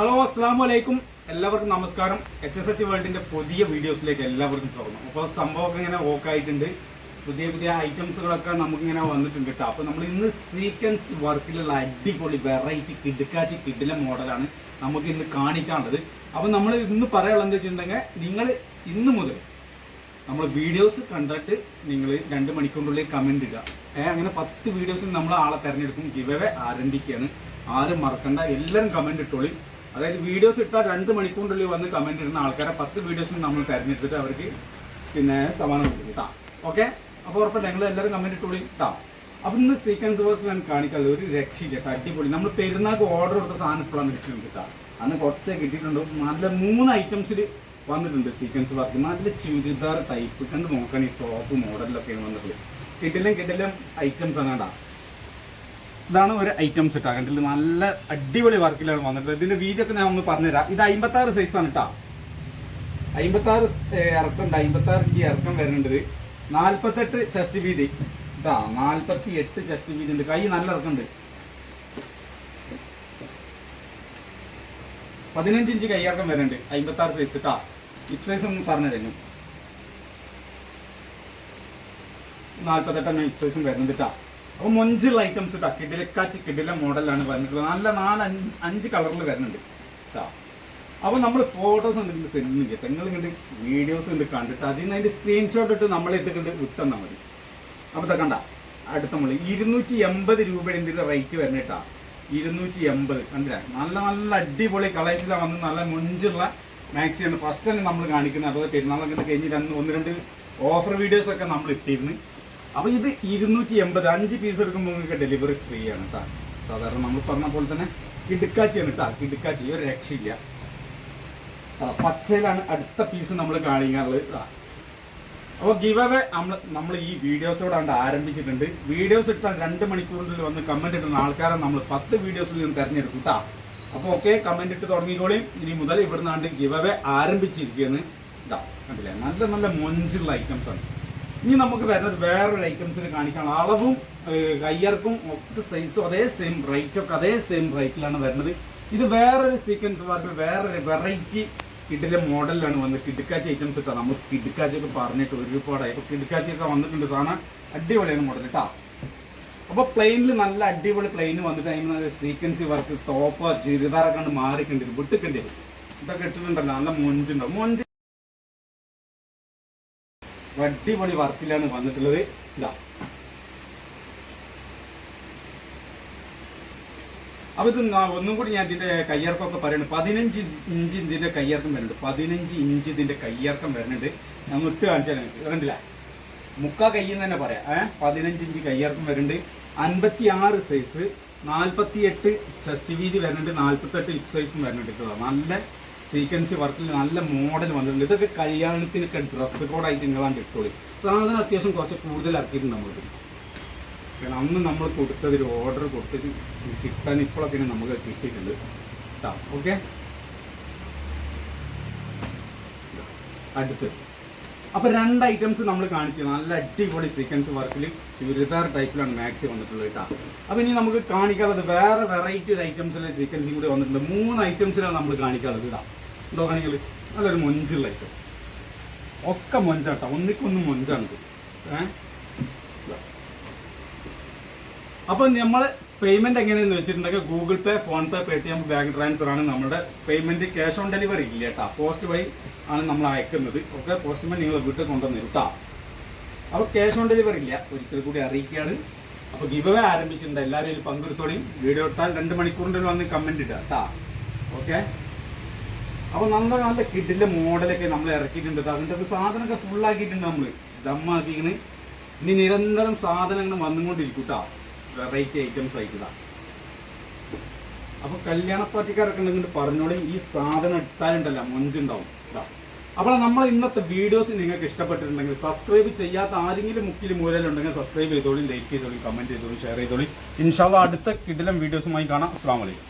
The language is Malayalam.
ഹലോ അസ്സാം വലൈക്കും എല്ലാവർക്കും നമസ്കാരം. എച്ച് എസ് എച്ച് വേൾഡിന്റെ പുതിയ വീഡിയോസിലേക്ക് എല്ലാവർക്കും സ്വാഗതം. അപ്പോൾ സംഭവമൊക്കെ ഇങ്ങനെ ഓക്കെ ആയിട്ടുണ്ട്. പുതിയ പുതിയ ഐറ്റംസുകളൊക്കെ നമുക്കിങ്ങനെ വന്നിട്ടുണ്ട് കേട്ടോ. അപ്പോൾ നമ്മൾ ഇന്ന് സീക്വൻസ് വർക്കിലുള്ള അടിപൊളി വെറൈറ്റി കിടുക്കാച്ചി കിഡിലെ മോഡലാണ് നമുക്ക് ഇന്ന് കാണിക്കാനുള്ളത്. അപ്പോൾ നമ്മൾ ഇന്ന് പറയാനുള്ളത് എന്താ വെച്ചിട്ടുണ്ടെങ്കിൽ നിങ്ങൾ ഇന്ന് മുതൽ നമ്മൾ വീഡിയോസ് കണ്ടിട്ട് നിങ്ങൾ രണ്ട് മണിക്കൂറിനുള്ളിൽ കമന്റ് ഇടുക. ഏഹ് അങ്ങനെ പത്ത് വീഡിയോസിൽ നമ്മൾ ആളെ തിരഞ്ഞെടുക്കും. ഗിവവേ ആരംഭിക്കുകയാണ്. ആരും മറക്കണ്ട. എല്ലാവരും കമന്റ് ഇട്ടോളി. അതായത് വീഡിയോസ് ഇട്ടാൽ രണ്ട് മണിക്കൂറിനുള്ളിൽ വന്ന് കമന്റ് ഇടുന്ന ആൾക്കാരെ പത്ത് വീഡിയോസും നമ്മൾ തിരഞ്ഞെടുത്തിട്ട് അവർക്ക് പിന്നെ സമ്മാനം കൊടുക്കും കേട്ടോ ഓക്കെ അപ്പോൾ ഉറപ്പല്ല ഞങ്ങൾ എല്ലാവരും കമന്റ് ഇട്ടോളി കേട്ടോ അപ്പം ഇന്ന് സീക്വൻസ് വർക്ക് ഞാൻ കാണിക്കാതെ ഒരു രക്ഷയില്ല അടിപൊളി. നമ്മൾ പെരുന്നാൾക്ക് ഓർഡർ കൊടുത്ത സാധനം ഇപ്പോഴാണ് കിട്ടുന്നത് കേട്ടോ അന്ന് കുറച്ചേ കിട്ടിയിട്ടുണ്ട് നല്ല മൂന്ന് ഐറ്റംസിൽ വന്നിട്ടുണ്ട് സീക്വൻസ് വർക്ക് നല്ല ചുരിദാർ ടൈപ്പ് കണ്ട് നോക്കാൻ ഈ ടോപ്പ് മോഡലിലൊക്കെയാണ് വന്നിട്ടുള്ളത്. കിട്ടിലും കിട്ടിലും ഐറ്റംസ് ആണ് ഇതാണ് ഒരു ഐറ്റംസ് ഇട്ടാ കണ്ടില്ല? നല്ല അടിപൊളി വർക്കിലാണ് വന്നിട്ടുള്ളത്. ഇതിന്റെ വീതി ഒക്കെ ഞാൻ ഒന്ന് പറഞ്ഞുതരാം. ഇത് അമ്പത്തി ആറ് സൈസ് ആണ് കേട്ടോ അമ്പത്തി ആറ് ഇറക്കം ഉണ്ട്. അമ്പത്തി ആറ് ഇഞ്ച് ഇറക്കം വരുന്നുണ്ട്. നാല്പത്തെട്ട് ചെസ്റ്റ് വീതി. കേട്ടാ നാല്പത്തി എട്ട് ചെസ്റ്റ് വീതി ഉണ്ട്. കൈ നല്ല ഇറക്കുണ്ട് പതിനഞ്ച് ഇഞ്ച് കൈയിറക്കം വരുന്നുണ്ട്. അമ്പത്തി ആറ് സൈസ് കേട്ടാ ഇപ്പ് സൈസ് ഒന്ന് പറഞ്ഞു തരുന്നു നാല്പത്തെട്ടെണ്ണം ഇപ്പ് സൈസും വരുന്നുണ്ട് കേട്ടാ അപ്പൊ മൊഞ്ചുള്ള ഐറ്റംസ് ഇട്ടാ? കിഡിലക്കാച്ചി കിഡിലെ മോഡലാണ് വന്നിട്ടുള്ളത്. നല്ല നാല് അഞ്ച് അഞ്ച് കളറിൽ വരുന്നുണ്ട്. കേട്ടോ അപ്പൊ നമ്മൾ ഫോട്ടോസ് എന്തെങ്കിലും സെൻഡ് ചെയ്യുക നിങ്ങൾ ഇങ്ങോട്ട് വീഡിയോസ് ഉണ്ട് കണ്ടിട്ട് അതിൽ നിന്ന് അതിന്റെ സ്ക്രീൻഷോട്ട് ഇട്ട് നമ്മളെ എത്തിക്കൊണ്ട് വിട്ടെന്നാൽ മതി. അപ്പൊ ഇതാ കണ്ട. അടുത്ത നമ്മൾ ഇരുന്നൂറ്റി എൺപത് രൂപയുടെ ഇതിന്റെ റേറ്റ് വരുന്നേട്ടാ ഇരുന്നൂറ്റി എൺപത്. കണ്ടില്ലേ? നല്ല നല്ല അടിപൊളി കളേഴ്സിലാണ് വന്ന് നല്ല മുഞ്ചുള്ള മാക്സിയാണ് ഫസ്റ്റ് തന്നെ നമ്മൾ കാണിക്കുന്നത്. അതുപോലെ പെരുന്നാളൊക്കെ കഴിഞ്ഞ് രണ്ട് ഒന്ന് രണ്ട് ഓഫർ വീഡിയോസ് ഒക്കെ നമ്മൾ ഇട്ടിരുന്നു. അപ്പൊ ഇത് ഇരുന്നൂറ്റി എൺപത് അഞ്ച് പീസ് എടുക്കുമ്പോൾ നിങ്ങൾക്ക് ഡെലിവറി ഫ്രീ ആണ് കേട്ടോ സാധാരണ നമ്മൾ പറഞ്ഞ പോലെ തന്നെ കിടുക്കാച്ചിയാണ് കേട്ടോ കിടുക്കാച്ചി ഒരു രക്ഷയില്ല. പച്ചയിലാണ് അടുത്ത പീസ് നമ്മൾ കാണിക്കാറുള്ളത്. അപ്പോൾ ഗിവ് അവേ നമ്മൾ നമ്മൾ ഈ വീഡിയോസോടാണ്ട് ആരംഭിച്ചിട്ടുണ്ട്. വീഡിയോസ് ഇട്ടാൽ രണ്ട് മണിക്കൂറിനുള്ളിൽ വന്ന് കമന്റ് ഇടുന്ന ആൾക്കാരെ നമ്മൾ പത്ത് വീഡിയോസിൽ നിന്ന് തിരഞ്ഞെടുക്കും കേട്ടോ അപ്പോൾ ഓക്കെ കമന്റ് ഇട്ട് തുടങ്ങിക്കോളിയും ഇനി മുതൽ ഇവിടുന്നാണ്ട് ഗിവ് അവേ ആരംഭിച്ചിരിക്കുകയെന്ന് ഇതാ കണ്ടില്ലേ? നല്ല നല്ല മൊഞ്ചുള്ള ഐറ്റംസ് ആണ്. ഇനി നമുക്ക് വരുന്നത് വേറൊരു ഐറ്റംസിന് കാണിക്കാൻ അളവും കയ്യർക്കും ഒക്കെ സൈസും അതേ സെയിം റേറ്റ് ഒക്കെ അതേ സെയിം റേറ്റിലാണ് വരുന്നത്. ഇത് വേറൊരു സീക്വൻസ് വർക്ക് വേറൊരു വെറൈറ്റി കിഡിലെ മോഡലിലാണ് വന്നത് കിടുക്കാച്ചി ഐറ്റംസ് ഇട്ടാ നമ്മൾ കിടുക്കാച്ചിയൊക്കെ പറഞ്ഞിട്ട് ഒരുപാടായി ഇപ്പൊ കിടുക്കാച്ചിയൊക്കെ വന്നിട്ടുണ്ട് സാധനം അടിപൊളിയാണ് മോഡൽ കേട്ടോ അപ്പൊ പ്ലെയിനിൽ നല്ല അടിപൊളി പ്ലെയിൻ വന്നിട്ട് അതിന് സീക്വൻസി വർക്ക് ടോപ്പ് ചുരിദാറൊക്കെ കണ്ട് മാറിക്കണ്ടി വരും ഇതൊക്കെ ഇട്ടിട്ടുണ്ടല്ലോ നല്ല മൊഞ്ചുണ്ടാവും. മൊഞ്ച് അടിപൊളി വർക്കിലാണ് വന്നിട്ടുള്ളത്. ഇതാ. അപ്പൊ ഇത് ഒന്നും കൂടി ഞാൻ ഇതിന്റെ കയ്യിറക്കമൊക്കെ പറയുന്നത് പതിനഞ്ച് ഇഞ്ച് ഇതിന്റെ കയ്യിറക്കം വരുന്നുണ്ട്. പതിനഞ്ച് ഇഞ്ച് ഇതിന്റെ കയ്യിറക്കം വരുന്നുണ്ട്. ഞാൻ ഇട്ട് കാണിച്ചാൽ കണ്ടില്ല? മുക്കാ കയ്യിൽ നിന്ന് തന്നെ പറയാം. ഏഹ് പതിനഞ്ച് ഇഞ്ച് കയ്യിറക്കം വരുന്നുണ്ട്. അൻപത്തി ആറ് സൈസ് നാൽപ്പത്തി എട്ട് ചെസ്റ്റ് വീതി വരുന്നുണ്ട്. നാൽപ്പത്തെട്ട് ഇപ്പ് സൈസും വരുന്നുണ്ട് കേട്ടോ. നല്ല സീക്വൻസി വർക്കിൽ നല്ല മോഡൽ വന്നിട്ടുണ്ട്. ഇതൊക്കെ കല്യാണത്തിനൊക്കെ ഡ്രസ്സ് കോഡായിട്ട് നിങ്ങളാണ് ഇട്ടോളി സാധനം അത്യാവശ്യം കുറച്ച് കൂടുതൽ ഇറക്കിയിട്ടുണ്ട് നമ്മൾക്ക്. കാരണം അന്ന് നമ്മൾ കൊടുത്തത് ഒരു ഓർഡർ കൊടുത്തിട്ട് കിട്ടാൻ ഇപ്പോഴൊക്കെ നമുക്ക് കിട്ടിയിട്ടുണ്ട്. കേട്ടോ ഓക്കെ അടുത്ത് അപ്പോൾ രണ്ട് ഐറ്റംസ് നമ്മൾ കാണിച്ചു. നല്ല അടിപൊളി സീക്വൻസ് വർക്കിൽ ചുരിദാർ ടൈപ്പിലാണ് മാക്സി വന്നിട്ടുള്ളത് കേട്ടോ അപ്പോൾ ഇനി നമുക്ക് കാണിക്കാത്തത് വേറെ വെറൈറ്റി ഒരു ഐറ്റംസിലെ സീക്വൻസിൽ കൂടി വന്നിട്ടുണ്ട്. മൂന്ന് ഐറ്റംസിലാണ് നമ്മൾ കാണിക്കാത്തത് ഇതാ കാണിക്കൽ. നല്ലൊരു മൊഞ്ചുള്ള ഐറ്റം ഒക്കെ മൊഞ്ചാട്ടോ. ഒന്നിക്കൊന്ന് മൊഞ്ചാണ് ഇത് ഏഹ് അപ്പൊ നമ്മൾ പേയ്മെന്റ് എങ്ങനെയെന്ന് വെച്ചിട്ടുണ്ടെങ്കിൽ Google Pay PhonePe Paytm bank transfer ആണ് നമ്മുടെ പേയ്മെന്റ് ക്യാഷ് ഓൺ ഡെലിവറി ഇല്ല കേട്ടോ പോസ്റ്റ് വഴി ആണ് നമ്മൾ അയക്കുന്നത്. ഒക്കെ പോസ്റ്റ്മാൻ നിങ്ങൾ വീട്ടിൽ കൊണ്ടുവന്ന് കേട്ടോ അപ്പൊ ക്യാഷ് ഓൺ ഡെലിവറി ഇല്ല. ഒരിക്കൽ കൂടി അറിയിക്കുകയാണ്. അപ്പൊ ഗിവ് ആരംഭിച്ചിട്ടുണ്ട്. എല്ലാവരും ഇതിൽ പങ്കെടുത്തോളിയും വീഡിയോ ഇട്ടാൽ രണ്ട് മണിക്കൂറിന്റെ വന്ന് കമന്റ് ഇടുക കേട്ടോ ഓക്കെ അപ്പൊ നല്ല നല്ല കിഡിന്റെ മോഡലൊക്കെ നമ്മൾ ഇറക്കിയിട്ടുണ്ട്. ട്ടോ. അതിന്റെ ഒക്കെ സാധനമൊക്കെ ഫുൾ ആക്കിയിട്ടുണ്ട് നമ്മൾ ദമ്മാക്കിങ്ങനെ ഇനി നിരന്തരം സാധനങ്ങൾ വന്നുകൊണ്ടിരിക്കും കേട്ടോ വെറൈറ്റി ഐറ്റംസ് ആയിട്ടാ അപ്പൊ കല്യാണ പാർട്ടിക്കാരൊക്കെ ഉണ്ടെങ്കിൽ പറഞ്ഞോളി. ഈ സാധനം ഇട്ടാലുണ്ടല്ല മൊഞ്ചുണ്ടാവും. ട്ടോ. അപ്പോൾ നമ്മൾ ഇന്നത്തെ വീഡിയോസ് നിങ്ങൾക്ക് ഇഷ്ടപ്പെട്ടിട്ടുണ്ടെങ്കിൽ സബ്സ്ക്രൈബ് ചെയ്യാത്ത ആരെങ്കിലും മുക്കിൽ മൂലയിലുണ്ടെങ്കിൽ സബ്സ്ക്രൈബ് ചെയ്തോളി ലൈക്ക് ചെയ്തോളി കമന്റ് ചെയ്തോളി ഷെയർ ചെയ്തോളി. ഇൻഷാല്ല അടുത്ത കിടിലം വീഡിയോസുമായി കാണാം. അസ്സാം വലൈക്കും